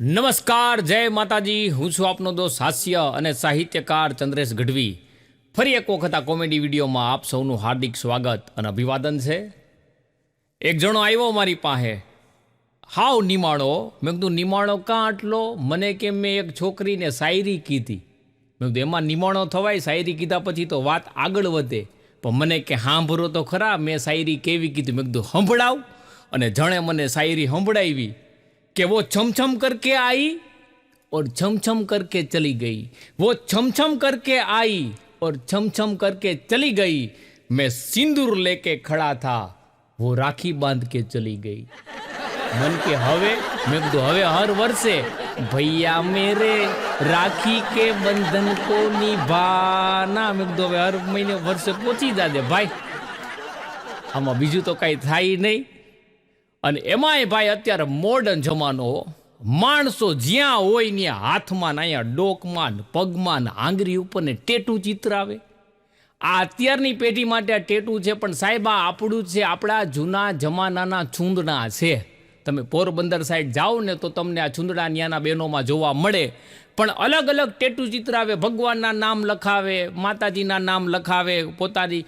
નમસ્કાર, જય માતાજી. હું છું આપનો દોસ્ત હાસ્ય અને સાહિત્યકાર ચંદ્રેશ ગઢવી. ફરી એક વખત આ કોમેડી વિડીયોમાં આપ સૌનું હાર્દિક સ્વાગત અને અભિવાદન છે. એક જણો આવ્યો મારી પાસે. હાવ નિમાણો. મેં કીધું, નિમાણો કાં આટલો? મને કે મેં એક છોકરીને શાયરી કીધી? મેં કીધું, એમાં નિમાણો થવાય, શાયરી કીધા પછી તો વાત આગળ વધે. પણ મને કે સાંભળો તો ખરા, મેં શાયરી કેવી કીધી? મેં કીધું સંભળાવ અને જણે મને શાયરી સંભળાવી कि वो छम करके आई और छमछम करके चली गई। वो छमछम करके आई और छम छम करके चली गई। मैं सिंदूर लेके खड़ा था, वो राखी बाँध के चली गई। मन के हवे, मैं तो हवे हर वर्ष, भैया मेरे, राखी के बंधन को निभाना। मैं तो हर महीने वर्ष पोची जा दे भाई, हम बीजू तो कहीं था ही नहीं। અને એમાંય ભાઈ અત્યારે મોડર્ન જમાનો માણસો જ્યાં હોય ત્યાં હાથમાં ને અહીંયા ડોકમાં ને પગમાં ને આંગળી ઉપર ને ટેટુ આવે આ અત્યારની પેઢી માટે આ ટેટુ છે, પણ સાહેબ આ આપણું છે, આપણા જૂના જમાનાના છૂંદણા છે. તમે પોરબંદર સાઈડ જાઓ ને તો તમને આ છૂંદડા ન્યાના બહેનોમાં જોવા મળે. પણ અલગ અલગ ટેટુ ચિત્ર આવે ભગવાનના નામ લખાવે, માતાજીના નામ લખાવે, પોતાની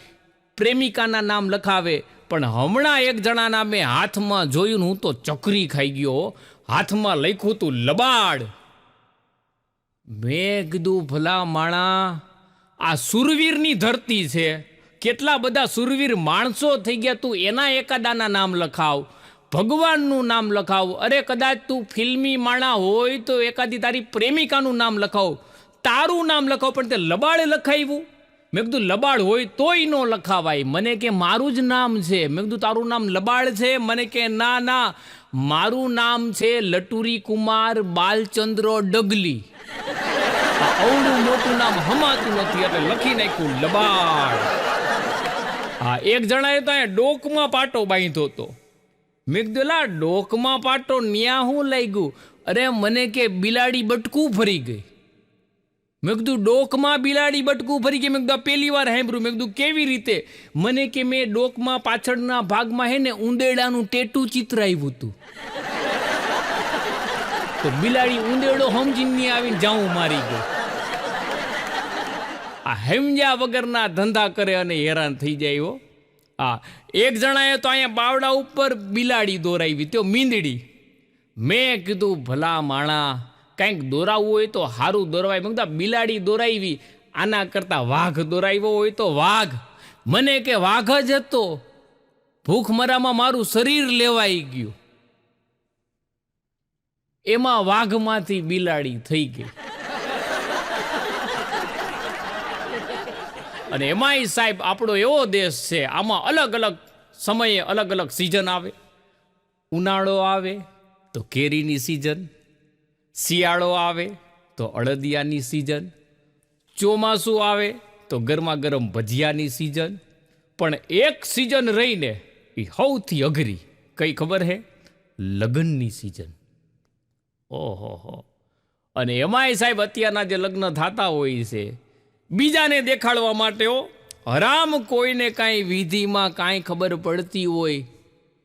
પ્રેમિકાના નામ લખાવે. પણ હમણાં એક જણાના મેં હાથમાં જોયું હું તો ચકરી ખાઈ ગયો હાથમાં લખ્યું તું લબાડ. મેં કીધું, ભલા માણા, આ સુરવીરની ધરતી છે. કેટલા બધા સુરવીર માણસો થઈ ગયા, તું એના એકાદાના નામ લખાવ. ભગવાનનું નામ લખાવ. અરે કદાચ તું ફિલ્મી માણા હોય તો એકાદી તારી પ્રેમિકાનું નામ લખાવ. તારું નામ લખાવ, પણ તે લબાડ લખાવ્યું. મેં કીધું, લબાડ હોય તોય ન લખાવાય. મને કે, મારું જ નામ છે. મેં કીધું, તારું નામ લબાડ છે? મને કે, ના ના, મારું નામ છે લટુરી કુમાર બાલચંદ્ર ડગલી. અવડું મોટું નામ હમાતું નથી, એટલે લખી નાખ્યું, લબાડ. હા, એક જણાએ તો અહીંયા ડોકમાં પાટો બાંધ્યો હતો. મેં કીધું, લા, ડોકમાં પાટો ન્યા હું ગયું અરે, મને કે, બિલાડી બટકું ફરી ગઈ. મેં કીધું ડોકમાં બિલાડી બટકું ફરી કે મેં કીધું પહેલી વાર સાંભળ્યું? મેં કીધું કેવી રીતે? મને કે મેં ડોકમાં પાછળના ભાગમાં હે ને ઉંદેડાનું ટેટુ ચિત્ર આવ્યું હતું. તો બિલાડી ઉંદેડો સમજીને આવીને જાઉં મારી ગયો. આ હેમજા વગરના ધંધા કરે અને હેરાન થઈ જાય હો. હા એક જણાએ તો અહીંયા બાવડા ઉપર બિલાડી દોરાવી તો મીંદડી, મેં કીધું, ભલા માણા કંઈક દોરાવવું હોય તો હારું દોરવાય. મગતા બિલાડી દોરાવી આના કરતાં વાઘ દોરાવ્યો હોય તો વાઘ. મને કે, વાઘ જ હતો. ભૂખમરામાં મારું શરીર લેવાઈ ગયું. એમાં વાઘમાંથી બિલાડી થઈ ગઈ. અને એમાંય સાહેબ, આપણો એવો દેશ છે, આમાં અલગ અલગ સમયે અલગ અલગ સિઝન આવે. ઉનાળો આવે તો કેરીની સિઝન શિયાળો આવે તો અળદિયાની સિઝન ચોમાસું આવે તો ગરમા ગરમ ભજીયાની સિઝન પણ એક સિઝન રહીને એ સૌથી અઘરી કઈ ખબર હે? લગ્નની સિઝન ઓહો હો. અને એમાંય સાહેબ અત્યારના જે લગ્ન થતા હોય છે, બીજાને દેખાડવા માટે હરામ કોઈને કાંઈ વિધિમાં કાંઈ ખબર પડતી હોય,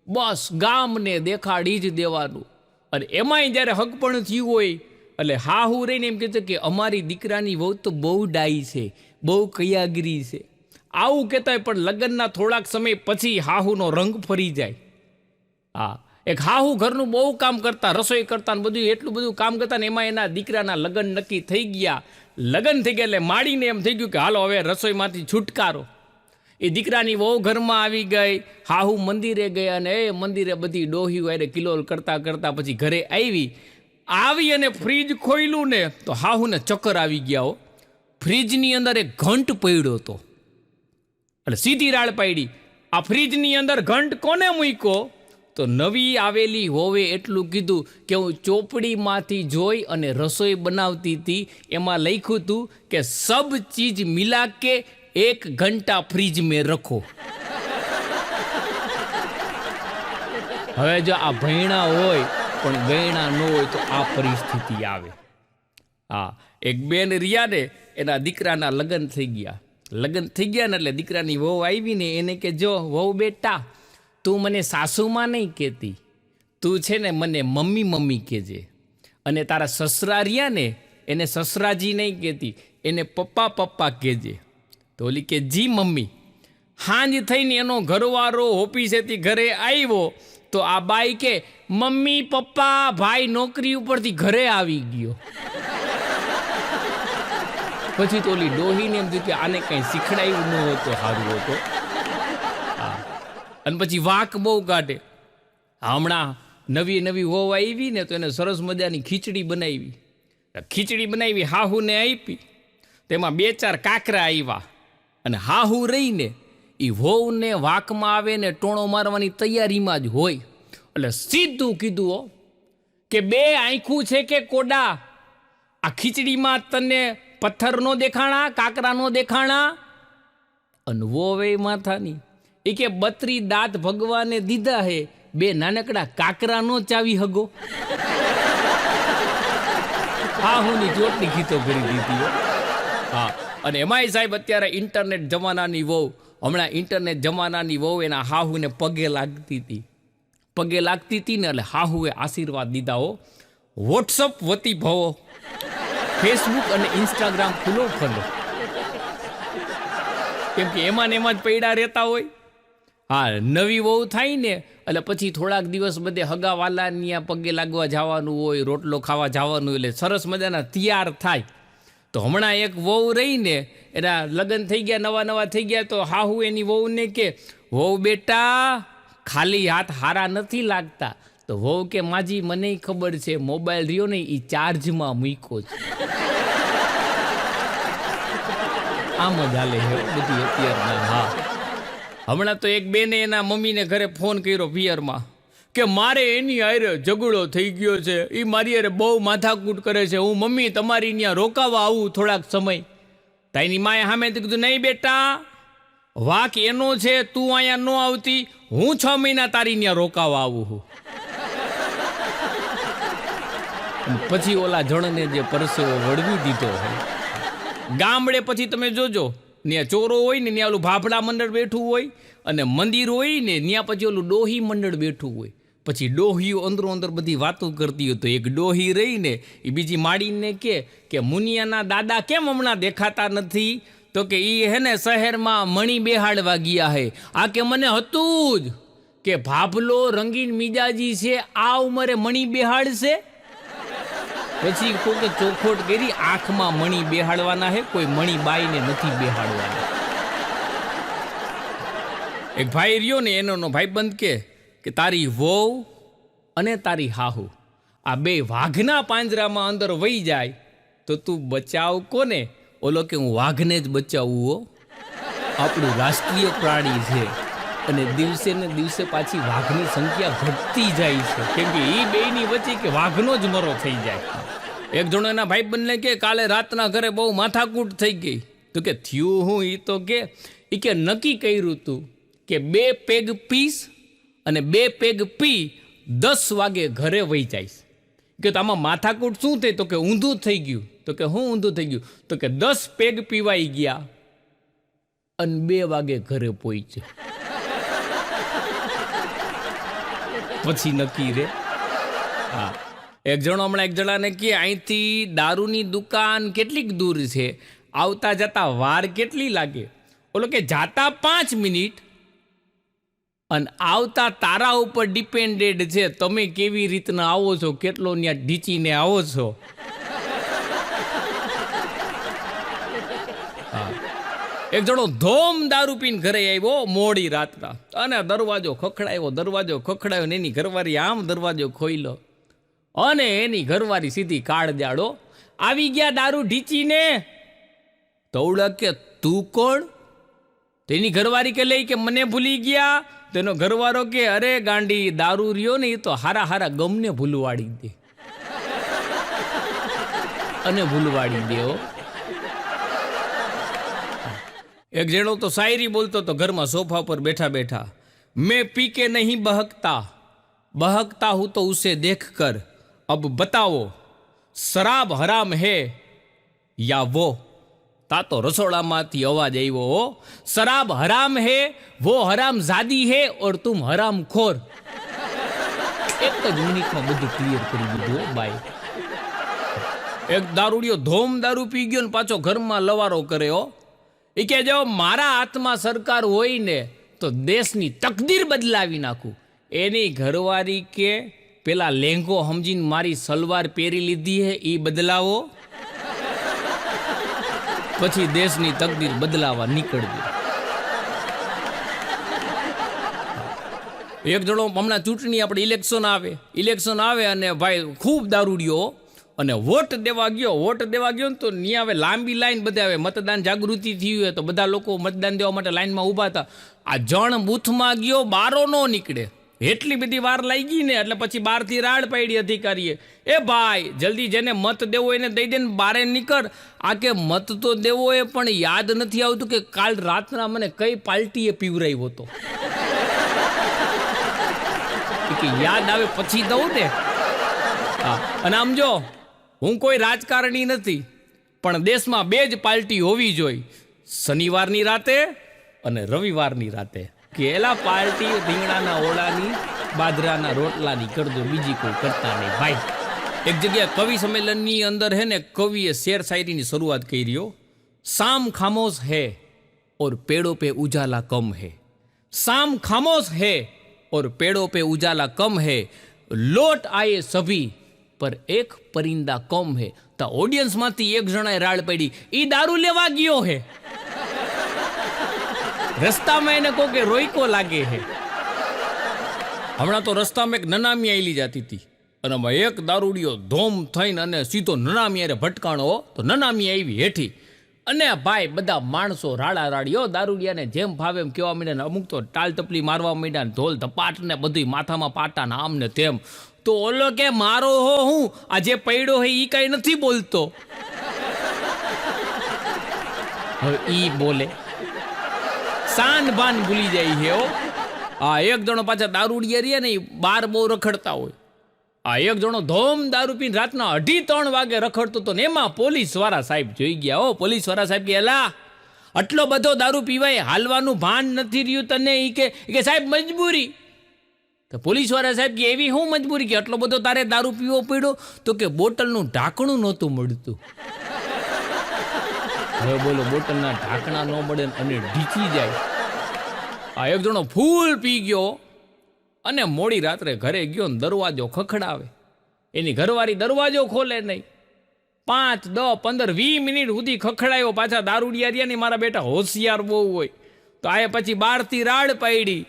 બસ ગામને દેખાડી જ દેવાનું. અને એમાંય જ્યારે હકપણ થયું હોય, એટલે હા હું રહીને એમ કહેતો કે અમારી દીકરાની વહુ તો બહુ ડાઈ છે, બહુ કયાગીરી છે. આવું કહેતા હોય પણ લગ્નના થોડાક સમય પછી હાહુનો રંગ ફરી જાય. હા, એક હાહુ ઘરનું બહુ કામ કરતા, રસોઈ કરતા બધું એટલું બધું કામ કરતા ને એમાં એના દીકરાના લગ્ન નક્કી થઈ ગયા. લગ્ન થઈ ગયા એટલે માડીને એમ થઈ ગયું કે હાલો હવે રસોઈમાંથી છુટકારો. એ દીકરાની વહુ ઘરમાં આવી ગઈ, હાહુ મંદિરે ગયા અને એ મંદિરે બધી ડોહ્યું અરે કિલોલ કરતાં કરતાં પછી ઘરે આવી. આવી અને ફ્રીજ ખોલ્યું ને, તો હાહુને ચક્કર આવી ગયા હો. ફ્રીજની અંદર એક ઘંટ પડ્યો હતો. એટલે સીધી રાળ પાડી. આ ફ્રીજની અંદર ઘંટ કોને મૂક્યો? તો નવી આવેલી હોવે એટલું કીધું કે હું ચોપડીમાંથી જોઈ અને રસોઈ બનાવતી હતી. એમાં લખ્યું હતું કે, સબ ચીજ મિલા કે એક ઘંટા ફ્રીજ મેં રખો. હવે જો આ ભૈણા હોય, પણ ગયણા ન હોય તો આ પરિસ્થિતિ આવે. હા, એક બેન રહ્યા ને, એના દીકરાના લગ્ન થઈ ગયા. લગ્ન થઈ ગયા ને એટલે દીકરાની વહુ આવી ને એને કે, જો વહુ બેટા, તું મને સાસુમાં નહીં કહેતી. તું છે ને મને મમ્મી મમ્મી કહેજે. અને તારા સસરા રહ્યા ને, એને સસરાજી નહીં કહેતી, એને પપ્પા પપ્પા કહેજે. તો ઓલી કે, જી, મમ્મી. હાંજ થઈને એનો ઘરવાળો ઓફિસેથી ઘરે આવ્યો તો આ બાઈ કે, મમ્મી, પપ્પા, ભાઈ નોકરી ઉપરથી ઘરે આવી ગયો. પછી તો ઓલી ડોહીને એમ થયું કે, આને કંઈ શીખડાયું ન હોતો સારું હતો. અને પછી વાક બહુ કાઢે. હમણાં નવી નવી હોવ આવી ને તો એને સરસ મજાની ખીચડી બનાવી. ખીચડી બનાવી, હાહુને આપી. તેમાં બે ચાર કાકરા આવ્યા. અને હાહુ રહીને એ વહુને વાંકમાં આવે ને ટોણો મારવાની તૈયારીમાં જ હોય. એટલે સીધું કીધું હો કે બે આંખું છે કે કોડા? આ ખીચડીમાં તને પથ્થર નો દેખાણા કાકરાનો દેખાણા? અનવો વે માથાની. એ કે બત્રી દાંત ભગવાને દીધા હે, બે નાનકડા કાકરાનો ચાવી હગો. હા હું ની ચોટની ગીતો કરી દીધી હો. અને એમાંય સાહેબ અત્યારે ઇન્ટરનેટ જમાનાની વહુ, હમણાં ઇન્ટરનેટ જમાનાની વહુ એના હાહુને પગે લાગતી હતી. પગે લાગતી હતી ને એટલે હાહુએ આશીર્વાદ દીધા હો. વોટ્સઅપ વતી ભવો. ફેસબુક અને ઇન્સ્ટાગ્રામ ખુલ્લો ખુલ્લો કેમ કે એમાં ને એમાં જ પૈડા રહેતા હોય. હા, નવી વહુ થાય ને એટલે પછી થોડાક દિવસ બધે હગાવાલાની પગે લાગવા જવાનું હોય, રોટલો ખાવા જવાનું એટલે સરસ મજાના તૈયાર થાય. તો હમણાં એક વહુ રહીને, એના લગ્ન થઈ ગયા, નવા નવા થઈ ગયા, તો હાહુ એની વહુને કે, વહુ બેટા, ખાલી હાથ હારા નથી લાગતા. તો વહુ કે, માજી, મને ખબર છે, મોબાઈલ રહ્યો ને એ ચાર્જમાં મૂક્યો છે. આમ જ હાલે બધી અત્યારના, હા. હમણાં તો એક બેને એના મમ્મીને ઘરે ફોન કર્યો પિયરમાં. કે મારે એની હારે ઝઘડો થઈ ગયો છે. એ મારી અરે બહુ માથાકૂટ કરે છે. હું મમ્મી તમારી ત્યાં રોકાવા આવું થોડાક સમય. તાઈની માએ સામેથી કીધું, નહીં બેટા, વાક એનો છે, તું અહીંયા ન આવતી. હું છ મહિના તારી ત્યાં રોકાવા આવું છું. પછી ઓલા જણને જે પરસેવો વળવી દીધો હોય ગામડે પછી તમે જોજો ત્યાં ચોરો હોય ને ત્યાં ઓલું ભાભડા મંડળ બેઠું હોય અને મંદિર હોય ને ત્યાં પછી ઓલું ડોહી મંડળ બેઠું હોય. પછી ડોહીઓ અંદરો અંદર બધી વાતો કરતી હોય તો એક ડોહી રહીને એ બીજી માડીને કે કે મુનિયાના દાદા કેમ હમણાં દેખાતા નથી? તો કે એ હે ને શહેરમાં મણી બેહાડવા ગયા હે. આ કે મને હતું જ કે ભાભલો રંગીન મિજાજી છે, આ ઉંમરે મણી બેહાડશે? પછી કોકે ચોખોટ કરી આંખમાં મણી બેહાડવાના હે, કોઈ મણી બાઈને નથી બેહાડવાના. એક ભાઈ રહ્યો ને, એનો ભાઈબંધ કે કે તારી વહુ અને તારી હાહુ, આ બે વાઘના પાંજરામાં અંદર વહી જાય, તો તું બચાવ કોને? ઓલો કે હું વાઘને જ બચાવું હો. આપણું રાષ્ટ્રીય પ્રાણી છે. અને દિવસે ને દિવસે પાછી વાઘની સંખ્યા ઘટતી જાય છે. કેમ કે એ બેયની વચ્ચે કે વાઘનો જ મરો થઈ જાય. એક જણો એના ભાઈ બંને કે, કાલે રાતના ઘરે બહુ માથાકૂટ થઈ ગઈ. તો કે, થયું હું એ તો કે એ કે નક્કી કર્યું તું કે બે પેગ પીસ અને બે પેગ પી દસ વાગે ઘરે વહી જઈશ કે તો આમાં માથાકૂટ શું થઈ? તો કે ઊંધું થઈ ગયું. તો કે હું ઊંધું થઈ ગયું? તો કે દસ પેગ પીવાઈ ગયા અને બે વાગે ઘરે પહોંચે પછી નક્કી રે. હા. એક જણો હમણાં એક જણાને કે અહીંથી દારૂની દુકાન કેટલીક દૂર છે? આવતા જતા વાર કેટલી લાગે? ઓલો કે, જાતા પાંચ મિનિટ. અને આવતા તારા ઉપર ડિપેન્ડેડ છે, તમે કેવી રીતના આવો છો, કેટલો ત્યાં ઢીચીને આવો છો? એક જણો ધોમ દારૂ પીને ઘરે આવ્યો, મોડી રાતના અને દરવાજો ખખડાયો દરવાજો ખખડાયો ને એની ઘરવાળી આમ દરવાજો ખોઈલો અને એની ઘરવાળી સીધી કાળ જાડો આવી ગયા દારૂ ઢીચીને? તવડક કે, તું કોણ? તેની ઘરવાળી કે લઈ કે મને ભૂલી ગયા? તેનો ઘરવાળો કે, અરે ગાંડી, દારૂ રહ્યો ને એ તો હારા હારા ગમને ભૂલવાડી દે. અને ભૂલવાડી દેવો એક જણો તો શાયરી બોલતો તો ઘરમાં સોફા પર બેઠા બેઠા, મેં પી કે નહીં બહકતા. બહકતા હું તો ઉસે દેખ કર. અબ બતાવો, શરાબ હરામ હે યા વો. તા તો રસોડામાંથી અવાજ આવ્યો, હો, શરાબ હરામ હે, વો હરામ ઝાદી હે ઓર તુમ હરામ ખોર. એક જ મિનિટમાં બધું ક્લિયર કરી દીધું બાઈ એક દારૂડિયો ધોમ દારૂ પી ગયો ને પાછો ઘરમાં લવારો કરે, હો. એ કે જો મારા હાથમાં સરકાર હોય ને તો દેશની તકદીર બદલાવી નાખું. એની ઘરવાળી કે, પેલા લેંઘો સમજીને મારી સલવાર પહેરી લીધી હે એ બદલાવો. પછી દેશની તકદીર બદલાવા નીકળવી. એક જણો હમણાં ચૂંટણી આપણે ઇલેક્શન આવે. ઇલેક્શન આવે અને ભાઈ ખૂબ દારૂડિયો અને વોટ દેવા ગયો, વોટ દેવા ગયો ને તો ત્યાં આવે લાંબી લાઈન બધે આવે મતદાન જાગૃતિ થઈ હોય તો બધા લોકો મતદાન દેવા માટે લાઈનમાં ઊભા હતા. આ જણ બૂથમાં ગયો, બારો ન નીકળે. એટલી બધી વાર લાગી ને એટલે પછી બહારથી રાડ પાડી અધિકારીએ. એ ભાઈ, જલ્દી જેને મત દેવો એને દઈ દે ને બારે નીકળ. આ કે મત તો દેવો એ, પણ યાદ નથી આવતું કે કાલ રાતના મને કઈ પાર્ટીએ પીવરાવ્યો હતો. કે યાદ આવે પછી દઉં ને. હા, અને આમ જો, હું કોઈ રાજકારણી નથી, પણ દેશમાં બે જ પાર્ટી હોવી જોઈએ. શનિવારની રાતે અને રવિવારની રાતે. કેલા પાર્ટી રીંગણાના ઓળાની, બાજરાના રોટલાની કરજો, બીજી કોઈ કરતા નહીં. ભાઈ, એક જગ્યાએ કવિ સંમેલનની અંદર હે ને કવિએ શેર શાયરીની શરૂઆત કરી રહ્યો સામ ખામોશ હે ઓર પેડો પે ઉજાલા કમ હે. સામ ખામોશ હે ઓર પેડો પે ઉજાલા કમ હે. લોટ આયે સભી, પર એક પરિંદા કમ હે. તો ઓડિયન્સમાંથી એક જણાએ રાળ પડી એ દારૂ લેવા ગયો હે. રસ્તામાં એને કહો કે રોઈકો લાગે હે. હમણાં તો રસ્તામાં એક નનામી આવેલી જતી હતી અને એમાં એક દારૂડિયો ધોમ થઈને અને સીધો નનામી અરે ભટકાણો તો નનામી આવી હેઠી. અને ભાઈ બધા માણસો રાડા રાડીઓ દારૂડિયાને જેમ ફાવે એમ કહેવા માંડ્યા અમુક તો ટાલ ટપલી મારવા માંડ્યા ઢોલ ધપાટ ને બધું માથામાં પાટા ને આમ ને તેમ. તો ઓલો કે, મારો હો હું? આ જે પૈડો હે એ કાંઈ નથી બોલતો. હવે ઈ બોલે. સાન બાન ભૂલી જાય છે, હો. આ એક જણો પાછા દારૂડિયા રહ્યા ને ઈ બાર બહુ રખડતા હોય. આ એક જણો ધોમ દારૂ પીને રાતના અઢી ત્રણ વાગે રખડતો હતો ને એમાં પોલીસવાળા સાહેબ જોઈ ગયા, હો. પોલીસવાળા સાહેબ કે, એલા, આટલો બધો દારૂ પીવાય, હાલવાનું ભાન નથી રહ્યું તને? એ કે કે, સાહેબ, મજબૂરી. તો પોલીસવાળા સાહેબ કે, એવી શું મજબૂરી કે આટલો બધો તારે દારૂ પીવો પડ્યો? તો કે, બોટલનું ઢાંકણું નહોતું મળતું. હવે બોલો, બોટલના ઢાંકણા ન મળે અને ઢીચી જાય. આ એક જણો ફૂલ પી ગયો અને મોડી રાત્રે ઘરે ગયો ને દરવાજો ખખડાવે. એની ઘરવાળી દરવાજો ખોલે નહીં. પાંચ દસ પંદર, વીસ મિનિટ સુધી ખખડાયો પાછા દારૂડિયા ને મારા બેટા હોશિયાર બહુ હોય. તો આ પછી બારથી રાડ પાડી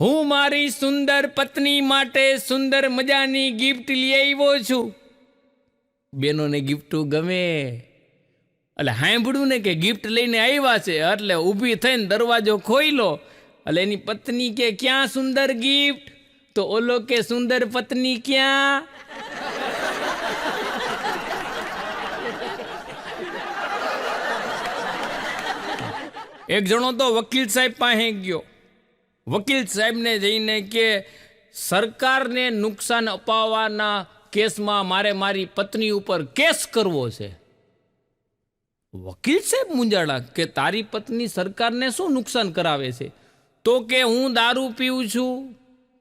હું મારી સુંદર પત્ની માટે સુંદર મજાની ગિફ્ટ લઈ આવ્યો છું. બેનોને ગિફ્ટ ગમે. એટલે સાંભળ્યું ને કે ગિફ્ટ લઈને આવ્યા છે, એટલે ઊભી થઈને દરવાજો ખોઈલો એટલે એની પત્ની કે, ક્યાં સુંદર ગિફ્ટ તો ઓલો કે, સુંદર પત્ની ક્યાં? એક જણો તો વકીલ સાહેબ પાસે ગયો. વકીલ સાહેબને જઈને કે, સરકારને નુકસાન અપાવવાના કેસમાં મારે મારી પત્ની ઉપર કેસ કરવો છે. વકીલ સાહેબ મુંજાણા કે તારી પત્ની સરકારને શું નુકસાન કરાવે છે? તો કે હું દારૂ પીઉં છું,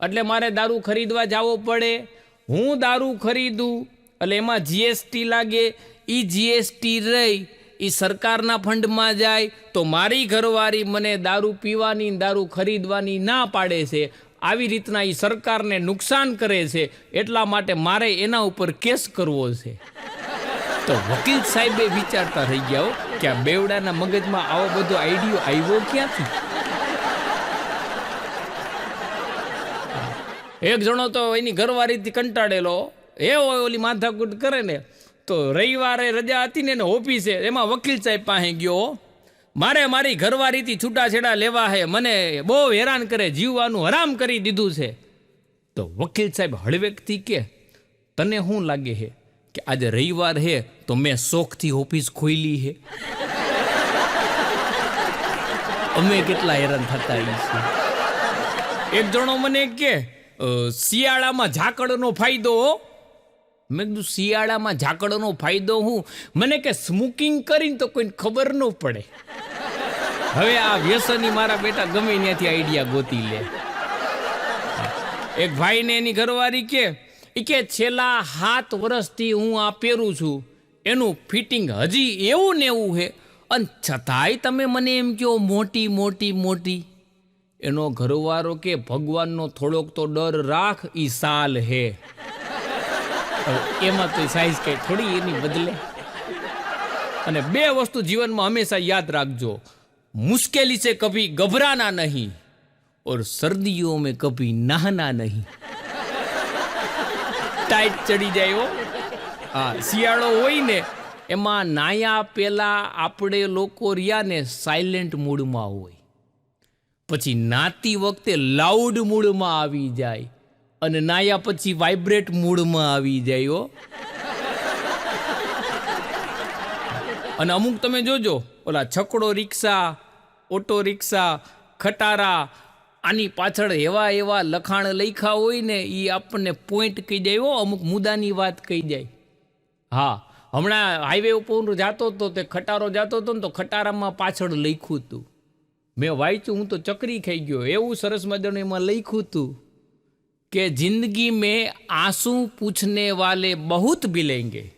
એટલે મારે દારૂ ખરીદવા જવો પડે. હું દારૂ ખરીદું, એટલે એમાં જીએસટી લાગે. એ જીએસટી રહી એ સરકારના ફંડમાં જાય, તો મારી ઘરવાળી મને દારૂ પીવાની દારૂ ખરીદવાની ના પાડે છે. આવી રીતના એ સરકારને નુકસાન કરે છે. એટલા માટે મારે એના ઉપર કેસ કરવો છે. તો વકીલ સાહેબે વિચારતા થઈ ગયા કે આ બેવડાના મગજમાં આવો બધો આઈડિયો આવ્યો ક્યાંથી? એક જણો તો એની ઘરવારીથી કંટાળેલો એ ઓલી માથાકૂટ કરે ને, તો રવિવારે રજા હતી ને એને ઓફિસે, એમાં વકીલ સાહેબ પાસે ગયો મારે મારી ઘરવારીથી છૂટાછેડા લેવા છે મને બહુ હેરાન કરે, જીવવાનું હરામ કરી દીધું છે. તો વકીલ સાહેબ હળવેકથી કે તને શું લાગે છે કે આજે રવિવાર હે તો મેં શોખથી ઓફિસ ખોલી હે. અમે કેટલા હેરાન થતા છીએ. એક જણો મને કે શિયાળામાં ઝાકળનો ફાયદો મેં કીધું, શિયાળામાં ઝાકળનો ફાયદો હું? મને કે સ્મોકિંગ કરીને તો કોઈને ખબર ન પડે. હવે આ વ્યસની મારા બેટા ગમે ત્યાંથી આઈડિયા ગોતી લે. એક ભાઈને એની ઘરવાળી કે એ કે છેલ્લા સાત વર્ષથી હું આ પહેરું છું. એનું ફિટિંગ હજી એવું ને એવું છે. અને છતાંય તમે મને એમ કહો મોટી મોટી મોટી. એનો ઘરવાળો કે, ભગવાનનો થોડોક તો ડર રાખ, ઈ સાલ હે. એમાં તો સાઈઝ કંઈ થોડી એની બદલે. અને બે વસ્તુ જીવનમાં હંમેશા યાદ રાખજો. મુશ્કેલી છે કભી ગભરાના નહીં. ઓર સર્દીઓ મેં કભી નાહના નહીં. ટાઈટ ચડી જાય હો. હા, શિયાળો હોય ને, એમાં નાયા પેલા આપણે લોકો ને સાયલેન્ટ મૂડમાં હોય. પછી નાતી વખતે લાઉડ મૂડમાં આવી જાય અને નાયા પછી વાઇબ્રેટ મૂડમાં આવી જાય હો. અને અમુક તમે જોજો, ઓલા છકડો રિક્ષા, ઓટો રિક્ષા, ખટારા આની પાછળ એવા એવા લખાણ લખ્યા હોય ને એ આપણને પોઈન્ટ કહી જાય અમુક મુદ્દાની વાત કહી જાય હા, હમણાં હાઈવે ઉપર જતો હતો તે ખટારો જતો હતો ને તો ખટારામાં પાછળ લખ્યું હતું. મેં વાંચ્યું, હું તો ચકરી ખાઈ ગયો. એવું સરસ મજાનું એમાં લખ્યું હતું કે જિંદગી મેં આંસુ પૂછને વાલે બહુત મિલેંગે.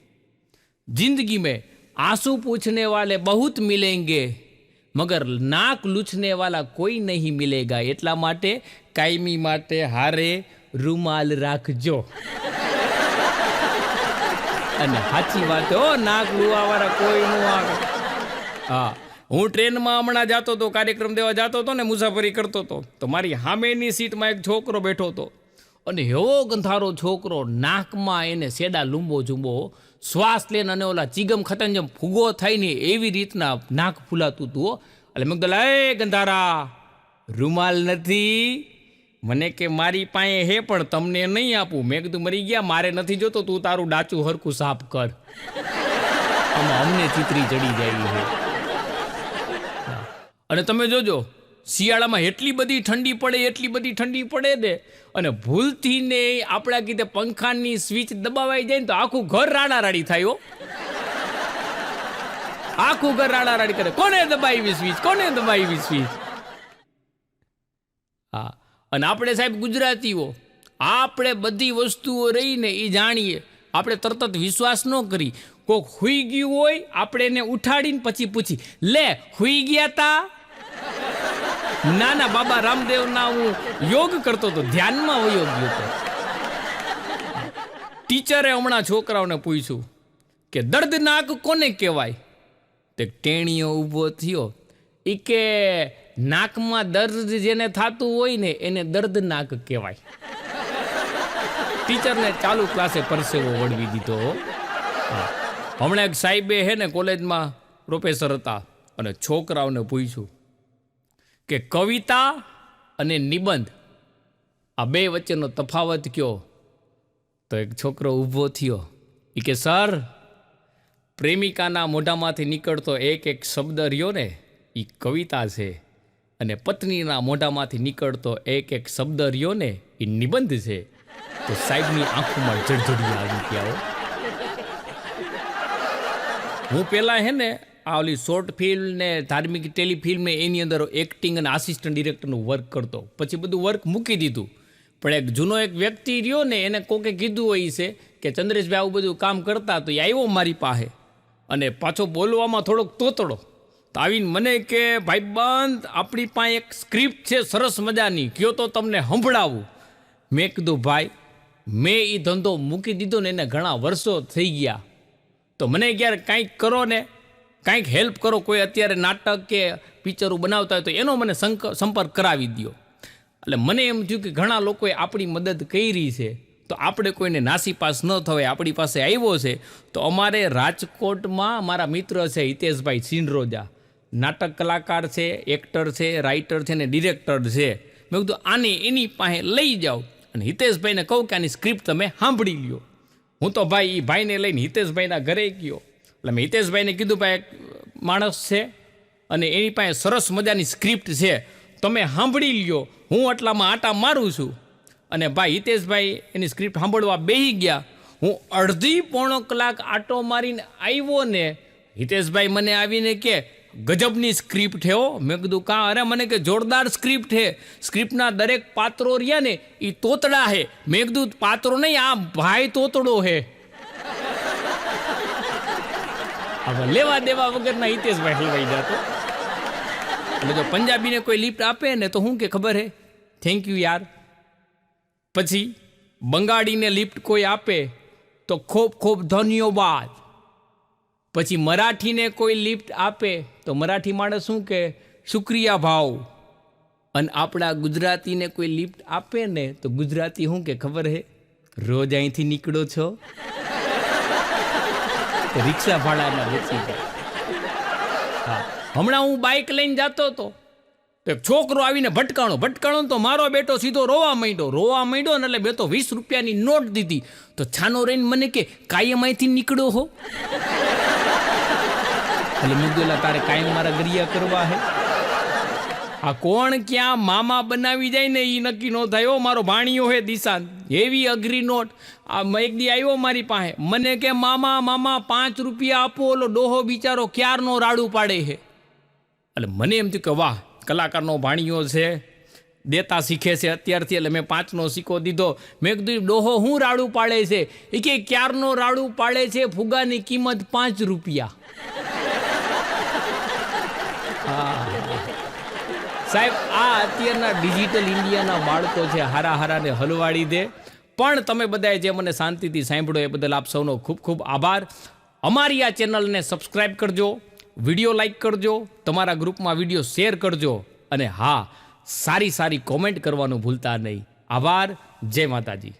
જિંદગી મેં આંસુ પૂછને વાલે બહુત મિલેંગે. મગર નાક લૂછને વાલા કોઈ નહીં મિલેગા. એટલા માટે કાયમી માટે હારે રૂમાલ રાખજો. અને સાચી વાત હો, નાક લુવાવાળા કોઈ નું હા, હું ટ્રેનમાં હમણાં જતો હતો કાર્યક્રમ દેવા જતો હતો ને મુસાફરી કરતો હતો તો મારી સામેની સીટમાં એક છોકરો બેઠો હતો. અને એવો ગંધારો છોકરો નાકમાં એને સેડા લૂંબો જુંબો શ્વાસ લઈને અને ઓલા ચીગમ ખતન જેમ ફૂગો થાય ને એવી રીતના નાક ફૂલાતું હો. એટલે મેં કીધું એ ગંધારા, રૂમાલ નથી. મને કે મારી પાસે હે પણ તમને નહીં આપું. મેં કીધું, મરી ગયા, મારે નથી જોતો, તું તારું ડાચું હરખું સાફ કર. આમાં અમને ચિત્રી ચડી જાય અને તમે જોજો શિયાળામાં એટલી બધી ઠંડી પડે, એટલી બધી ઠંડી પડે ને અને ભૂલથી ને આપણા કીધે પંખાની સ્વિચ દબાવાઈ જાય ને તો આખું ઘર રાડારાડી થાય હો. આખું ઘર રાડારાડી કરે. કોને દબાવી સ્વિચ? કોને દબાવી સ્વિચ? હા. અને આપણે સાહેબ ગુજરાતીઓ, આપણે બધી વસ્તુઓ રહીને એ જાણીએ. આપણે તરત વિશ્વાસ ન કરી. કોઈક હુઈ ગયું હોય, આપણે એને ઉઠાડીને પછી પૂછી, લે, હુઈ ગયા તા? ના ના બાબા રામદેવના હું યોગ કરતો હતો. ધ્યાનમાં ગયો હતો ટીચરે હમણાં છોકરાઓને પૂછ્યું કે, દર્દનાક કોને કહેવાય? તે ટેણીઓ ઊભો થયો. એ કે, નાકમાં દર્દ જેને થતું હોય ને, એને દર્દનાક કહેવાય. ટીચરને ચાલુ ક્લાસે પરસેવો વળવી દીધો. હમણાં એક સાહેબે હે ને, કોલેજમાં પ્રોફેસર હતા અને છોકરાઓને પૂછ્યું કે કવિતા અને નિબંધ. આ બે વચ્ચેનો તફાવત કયો? તો એક છોકરો ઊભો થયો. એ કે, સર, પ્રેમિકાના મોઢામાંથી નીકળતો એક એક શબ્દ રહ્યો ને એ કવિતા છે. અને પત્નીના મોઢામાંથી નીકળતો એક એક શબ્દ રહ્યો ને એ નિબંધ છે. તો સાહેબની આંખોમાં જળજડી આવી ગયા હો. પહેલાં હે ને આ ઓલી શોર્ટ ફિલ્મ ને ધાર્મિક ટેલિફિલ્મ ને એની અંદર એક્ટિંગ અને આસિસ્ટન્ટ ડિરેક્ટરનું વર્ક કરતો. પછી બધું વર્ક મૂકી દીધું. પણ એક જૂનો એક વ્યક્તિ રહ્યો ને એને કોકે કીધું હોય છે કે ચંદ્રેશભાઈ આવું બધું કામ કરતા તો એ આવ્યો મારી પાસે. અને પાછો બોલવામાં થોડોક તોતડો. તો આવીને મને કે ભાઈબંધ આપણી પાસે એક સ્ક્રિપ્ટ છે સરસ મજાની. કયો તો તમને સંભળાવું. મેં કીધું, ભાઈ, મેં એ ધંધો મૂકી દીધો ને એને ઘણા વર્ષો થઈ ગયા. તો મને ક્યારે કાંઈક કરો ને કાંઈક હેલ્પ કરો, કોઈ અત્યારે નાટક કે પિક્ચરો બનાવતા હોય તો એનો મને સંપર્ક કરાવી દ્યો. એટલે મને એમ થયું કે ઘણા લોકોએ આપણી મદદ કરી છે, તો આપણે કોઈને નાસીપાસ ન થવાય, આપણી પાસે આવ્યો છે, તો અમારે રાજકોટમાં મારા મિત્ર છે હિતેશભાઈ સિંડરોજા. નાટક કલાકાર છે એક્ટર છે રાઇટર છે ને ડિરેક્ટર છે. મેં કીધું, આને એની પાસે લઈ જાઓ. અને હિતેશભાઈને કહું કે આની સ્ક્રિપ્ટ તમે સાંભળી લ્યો. હું તો ભાઈ એ ભાઈને લઈને હિતેશભાઈના ઘરે ગયો. એટલે મેં હિતેશભાઈને કીધું ભાઈ, માણસ છે અને એની પાસે સરસ મજાની સ્ક્રિપ્ટ છે. તમે સાંભળી લ્યો. હું આટલામાં આટા મારું છું. અને ભાઈ હિતેશભાઈ એની સ્ક્રિપ્ટ સાંભળવા બેસી ગયા. હું અડધી પોણો કલાક આટો મારીને આવ્યો ને, હિતેશભાઈ મને આવીને કે, ગજબની સ્ક્રિપ્ટ છે મેં કીધું, કાં? અરે મને કે જોરદાર સ્ક્રિપ્ટ છે. સ્ક્રિપ્ટના દરેક પાત્રો રહ્યા ને એ તોતડા છે મેં કીધું, પાત્રો નહીં, આ ભાઈ તોતડો છે હવે લેવા દેવા વગરના હિતેશભાઈ હલવાઈ જાતો. એટલે જો પંજાબીને કોઈ લિફ્ટ આપે ને તો શું કે ખબર હે? થેન્ક યુ યાર. પછી બંગાળીને લિફ્ટ કોઈ આપે તો ખૂબ ખૂબ ધન્યવાદ. પછી મરાઠીને કોઈ લિફ્ટ આપે તો મરાઠી માણસ શું કે, શુક્રિયા ભાવ. અને આપણા ગુજરાતીને કોઈ લિફ્ટ આપે ને તો ગુજરાતી શું કે ખબર હે? રોજ અહીંથી નીકળો છો? રિક્ષા ભાડાના બેસી જાય હા. હમણાં હું બાઇક લઈને જતો હતો તો એક છોકરો આવીને ભટકાણો ભટકાણો તો મારો બેટો સીધો રોવા માંડ્યો રોવા માંડ્યો ને એટલે બે તો વીસ રૂપિયાની નોટ દીધી. તો છાનો રહીને મને કે, કાયમ અહીંથી નીકળો હો. એટલે મેં તારે કાયમ મારા ગરિયા કરવા હે? આ કોણ ક્યાં મામા બનાવી જાય ને એ નક્કી ન થાય. મારો ભાણિયો હે દિશાંત એવી અઘરી નોટ. આ એક દી આવ્યો મારી પાસે. મને કે, મામા મામા, પાંચ રૂપિયા આપો. ઓલો ડોહો બિચારો ક્યારનો રાડું પાડે છે? એટલે મને એમ થયું કે, વાહ, કલાકારનો ભાણિયો છે. દેતા શીખે છે અત્યારથી. એટલે મેં પાંચનો સિક્કો દીધો. મેં કીધું ડોહો હું રાડું પાડે છે? એ કે, ક્યારનો રાડું પાડે છે? ફુગાની કિંમત પાંચ રૂપિયા. સાહેબ, આ અત્યારના ડિજિટલ ઇન્ડિયાના બાળકો છે હારા હારાને હલવાડી દે. પણ તમે બધાએ જે મને શાંતિથી સાંભળો એ બદલ આપ સૌનો ખૂબ ખૂબ આભાર. અમારી આ ચેનલને સબસ્ક્રાઇબ કરજો વીડિયો લાઈક કરજો, તમારા ગ્રુપમાં વીડિયો શેર કરજો અને હા, સારી સારી કોમેન્ટ કરવાનું ભૂલતા નહીં. આભાર, જય માતાજી.